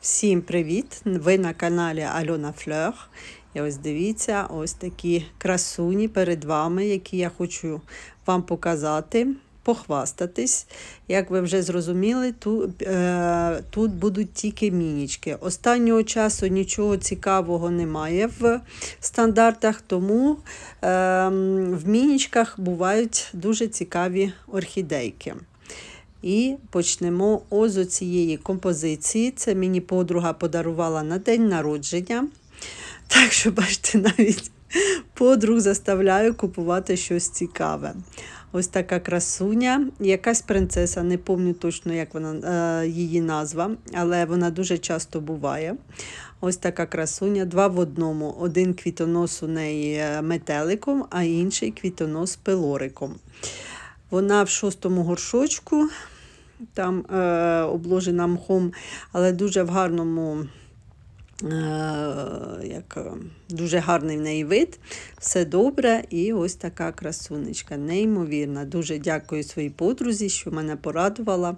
Всім привіт! Ви на каналі Альона Флер. І ось дивіться, ось такі красуні перед вами, які я хочу вам показати, похвастатись. Як ви вже зрозуміли, тут, е, тут будуть тільки мінічки. Останнього часу нічого цікавого немає в стандартах, тому е, в мінічках бувають дуже цікаві орхідейки. І почнемо ось цієї композиції. Це мені подруга подарувала на день народження. Так що, бачите, навіть подруг заставляю купувати щось цікаве. Ось така красуня, якась принцеса, не пам'ятаю точно, як вона е, її назва, але вона дуже часто буває. Ось така красуня, два в одному. Один квітонос у неї е, метеликом, а інший квітонос пилориком. Вона в шостому горшочку, там е, обложена мхом, але дуже в гарному, е, як, е, дуже гарний в неї вид. Все добре. І ось така красунечка, неймовірна. Дуже дякую своїй подрузі, що мене порадувала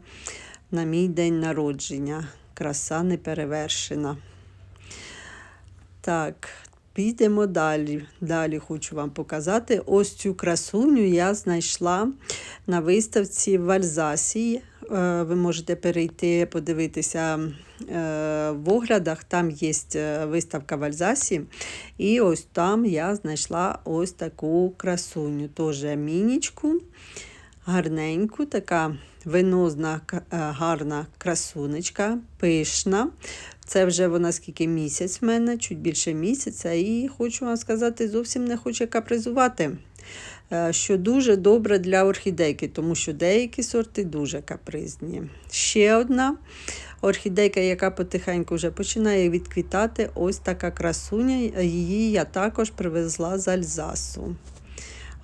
на мій день народження. Краса неперевершена. Так, Підемо далі. Далі хочу вам показати. Ось цю красуню я знайшла на виставці в Альзасі. Е, Ви можете перейти, подивитися е, в оглядах. Там є виставка в Альзасі. І ось там я знайшла ось таку красуню. Теж мінічку, гарненьку, така винозна, гарна красунечка, пишна. Це вже вона скільки місяць в мене, чуть більше місяця, і хочу вам сказати, зовсім не хоче капризувати. Що дуже добре для орхідейки, тому що деякі сорти дуже капризні. Ще одна орхідейка, яка потихеньку вже починає відквітати, ось така красуня. Її я також привезла з Альзасу.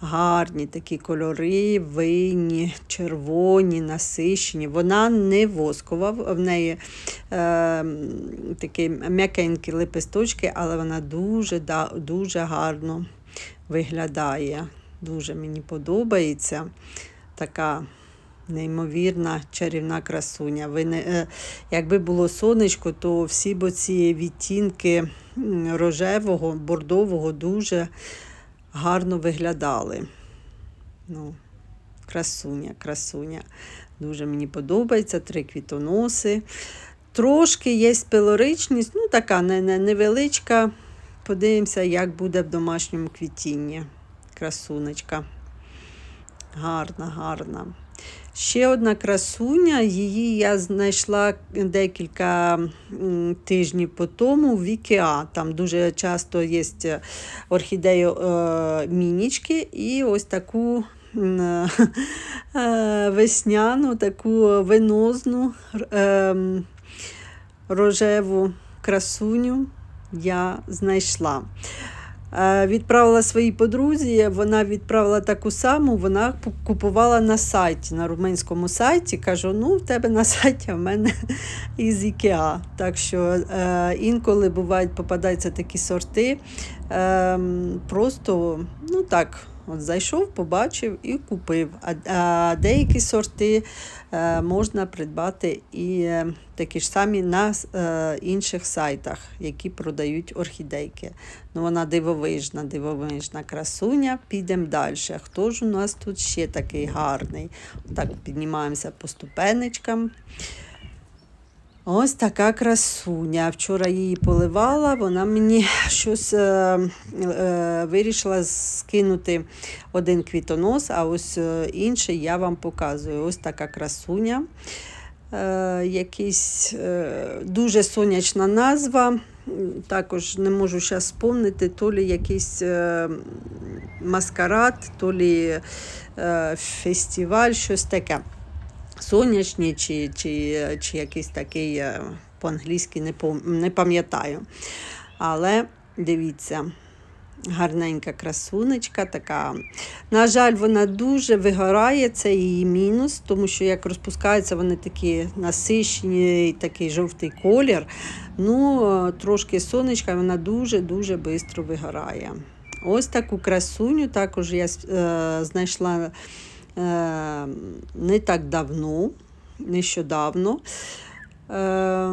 Гарні такі кольори, винні, червоні, насищені. Вона не воскова, в неї е, такі м'якенькі лепесточки, але вона дуже дуже гарно виглядає. Дуже мені подобається така неймовірна чарівна красуня. Ви не, е, Якби було сонечко, то всі б ці відтінки рожевого, бордового дуже гарно виглядали. Ну, Красуня, красуня. Дуже мені подобається три квітоноси. Трошки є пилоричність, ну така не, не, невеличка. Подивимося, як буде в домашньому квітінні. Красунечка. Гарна, гарна. Ще одна красуня, її я знайшла декілька тижнів по тому в Ікеа. Там дуже часто є орхідеї е, мінічки і ось таку е, весняну, таку винозну е, рожеву красуню я знайшла. Відправила своїй подрузі, вона відправила таку саму, вона купувала на сайті, на румунському сайті. Кажу, ну в тебе на сайті, а в мене із Ікеа. Так що е, інколи бувають попадаються такі сорти. Е, Просто ну так, от зайшов, побачив і купив. А, деякі сорти е, можна придбати і е, такі ж самі на е, інших сайтах, які продають орхідейки. Ну, Вона дивовижна, дивовижна красуня. Підемо далі. Хто ж у нас тут ще такий гарний? Так, піднімаємося по ступенечкам. Ось така красуня. Вчора її поливала, вона мені щось е, е, вирішила скинути один квітонос, а ось е, інший я вам показую. Ось така красуня. Е, якийсь е, Дуже сонячна назва. Також не можу зараз спомнити, то лі якийсь е, маскарад, то лі е, фестиваль, щось таке сонячні чи чи, чи якийсь такий е, по-англійськи не, пам'ятаю. Але дивіться, гарненька красунечка така. На жаль, вона дуже вигорає, це її мінус, тому що як розпускаються, вони такі насичені, такий жовтий колір. Ну, Трошки сонечка, вона дуже-дуже швидко вигорає. Ось таку красуню також я е, знайшла Е, не так давно, нещодавно. Е,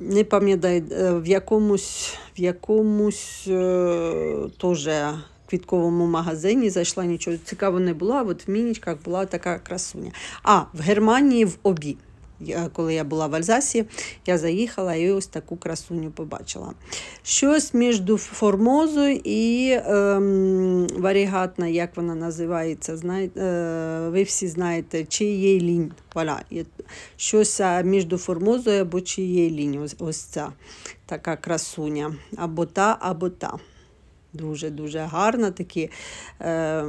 не пам'ятаю, е, в якомусь, в якомусь е, теж квітковому магазині зайшла, нічого Цікаво не було, а от в мінічках була така красуня. А, в Германії в обі. Коли я була в Альзасі, я заїхала і ось таку красуню побачила. Щось між формозою і ем, варігатна, як вона називається, знаєте, е, ви всі знаєте, чи лінь. Є Щось між формозою або чи лінь. Ось, ось ця така красуня. Або та, або та. Дуже-дуже гарна, такі е,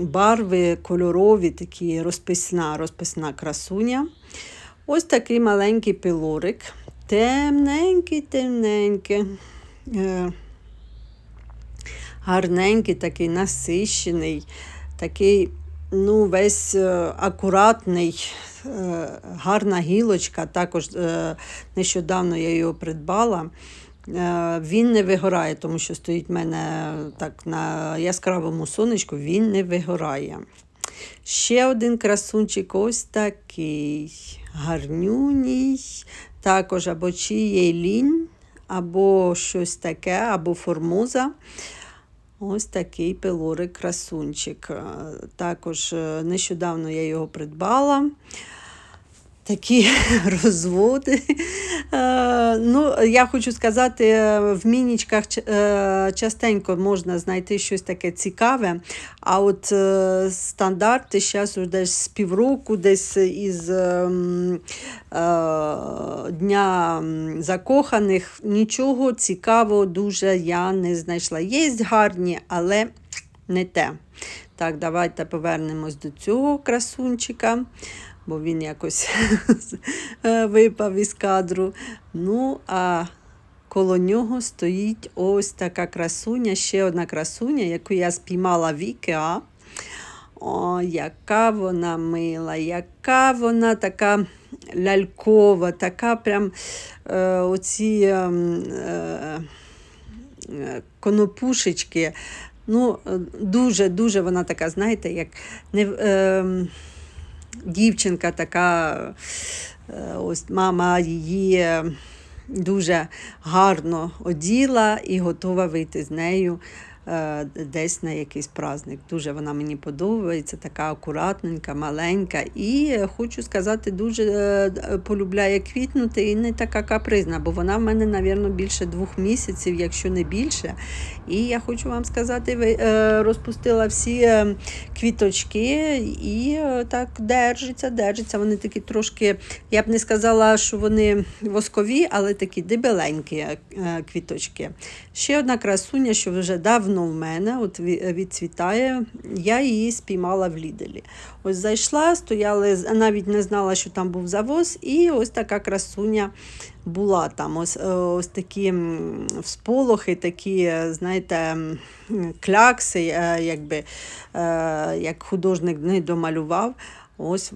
барви кольорові, такі розписна, розписна красуня. Ось такий маленький пилорик. Темненький, темненький. Е, гарненький, такий насищений, такий, ну, весь е, акуратний, е, гарна гілочка. Також е, нещодавно я його придбала. Е, Він не вигорає, тому що стоїть в мене так на яскравому сонечку, він не вигорає. Ще один красунчик ось такий гарнюній, також або чиє лінь, або щось таке, або формоза. Ось такий пилорик красунчик. Е, Також е, нещодавно я його придбала. Такі розводи. Е, ну, я хочу сказати, е, в мінічках е, частенько можна знайти щось таке цікаве, а от стандарти зараз десь з півроку, десь із е, м, е, Дня закоханих, нічого цікавого дуже я не знайшла. Є гарні, але не те. Так, давайте повернемось до цього красунчика бо він якось е, випав із кадру. Ну, а коло нього стоїть ось така красуня, ще одна красуня, яку я спіймала в Ікеа. О, яка вона мила, яка вона така лялькова, така прям е, оці е, е, е, конопушечки. Ну, дуже-дуже вона така, знаєте, як не, е, дівчинка така, е, ось мама її дуже гарно оділа і готова вийти з нею. е, десь на якийсь праздник. Дуже вона мені подобається, така акуратненька, маленька. І е, хочу сказати, дуже е, полюбляє квітнути і не така капризна, бо вона в мене, мабуть, більше двох місяців, якщо не більше. І я хочу вам сказати, е, розпустила всі е, квіточки і е, так держиться, держиться. Вони такі трошки, я б не сказала, що вони воскові, але такі дебеленькі е, квіточки. Ще одна красуня, що вже давно в мене от відцвітає, я її спіймала в Ліделі. Ось зайшла, стояли, з- навіть не знала, що там був завоз, і ось така красуня була там. Ось, е, ось такі всполохи, такі, знаєте, клякси, е, якби, е, як художник не домалював. Ось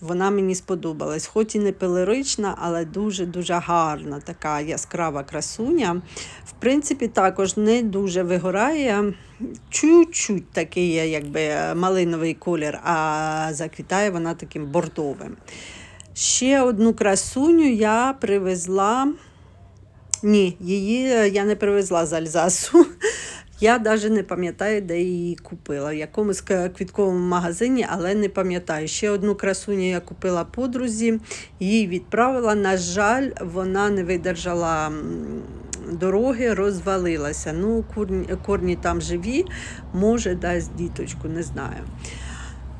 вона мені сподобалась. Хоч і не пелерична, але дуже-дуже гарна, така яскрава красуня. В принципі, також не дуже вигорає. Чуть-чуть такий, якби малиновий колір, а заквітає вона таким бордовим. Ще одну красуню я привезла. Ні, її я не привезла з Альзасу. Я навіть не пам'ятаю, де її купила. В якомусь квітковому магазині, але не пам'ятаю. Ще одну красуню я купила подрузі, її відправила. На жаль, вона не видержала дороги, розвалилася. Ну, корні, корні там живі, може, дасть діточку, не знаю.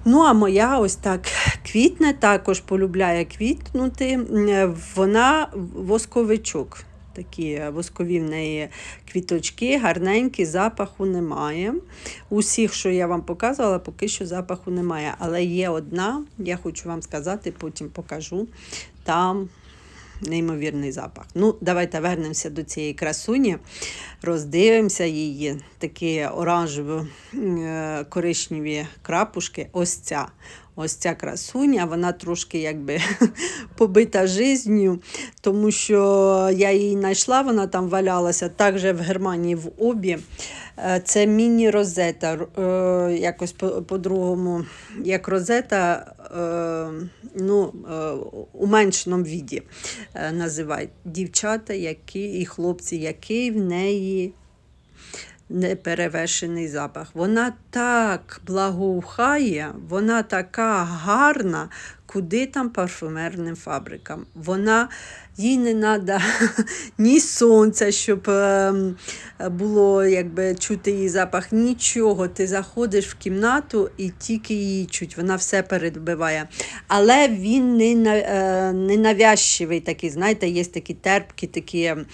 Ну, а моя ось так квітне, також полюбляє квітнути. Вона восковичок. Такі воскові в неї квіточки, гарненькі, запаху немає. Усіх, що я вам показувала, поки що запаху немає. Але є одна, я хочу вам сказати, потім покажу. Там неймовірний запах. Ну, давайте вернемося до цієї красуні, роздивимося її. Такі оранжево е, крапушки. Ось ця. Ось ця красуня, вона трошки якби побита жизнью, тому що я її знайшла, вона там валялася також в Германії в обі. Е, Це міні-розета, е, якось по- по-другому, як розета, е, ну, у меншеному віді називають. Дівчата які, і хлопці, який в неї неперевершений запах. Вона так благоухає, вона така гарна, куди там парфумерним фабрикам. Вона їй не треба ні сонця, щоб ем, було якби чути її запах, нічого. Ти заходиш в кімнату і тільки її чуть, вона все перебиває. Але він не, е, не навязчивий такий, знаєте, є такі терпкі, такі е,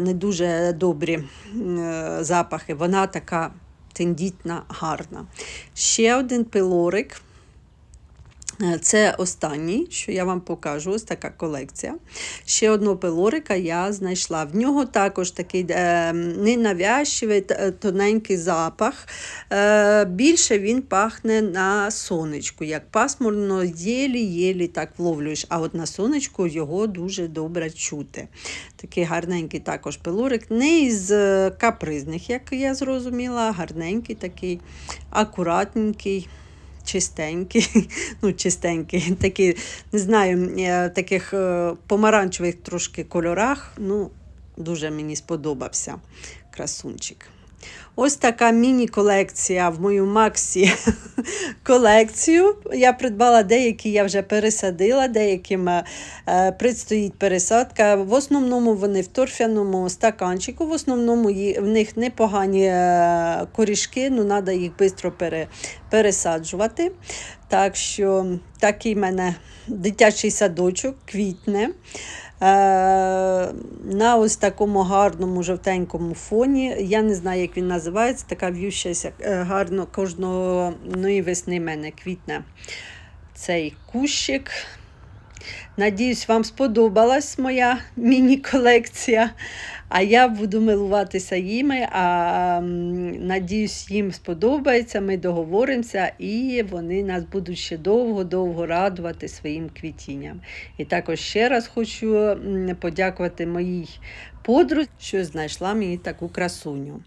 не дуже добрі е, запахи. Вона така тендітна, гарна. Ще один пилорик. Е, Це останній, що я вам покажу, ось така колекція. Ще одного пилорика я знайшла. В нього також такий е, ненавязчивий, тоненький запах. Е, більше він пахне на сонечку. Як пасмурно, єлі-єлі так вловлюєш, а от на сонечку його дуже добре чути. Такий гарненький також пилорик. Не із е, капризних, як я зрозуміла, гарненький, такий акуратненький чистенький, ну, чистенький, такий, не знаю, е, таких е, помаранчевих трошки кольорах. Ну, дуже мені сподобався красунчик. Ось така міні-колекція в мою Максі колекцію. Я придбала деякі, я вже пересадила, деяким е, е, предстоїть пересадка. В основному вони в торфяному стаканчику, в основному в них непогані е, корішки, ну треба їх швидко пере, пересаджувати. Так що такий в мене дитячий садочок квітне. Е, на ось такому гарному жовтенькому фоні. Я не знаю, як він називається, така в'ющася е, гарно кожного ну весни мене квітне цей кущик. Надіюсь, вам сподобалась моя міні-колекція. А я буду милуватися їми. А надіюсь, їм сподобається. Ми договоримося, і вони нас будуть ще довго-довго радувати своїм квітінням. І також ще раз хочу подякувати моїй подрузі, що знайшла мені таку красуню.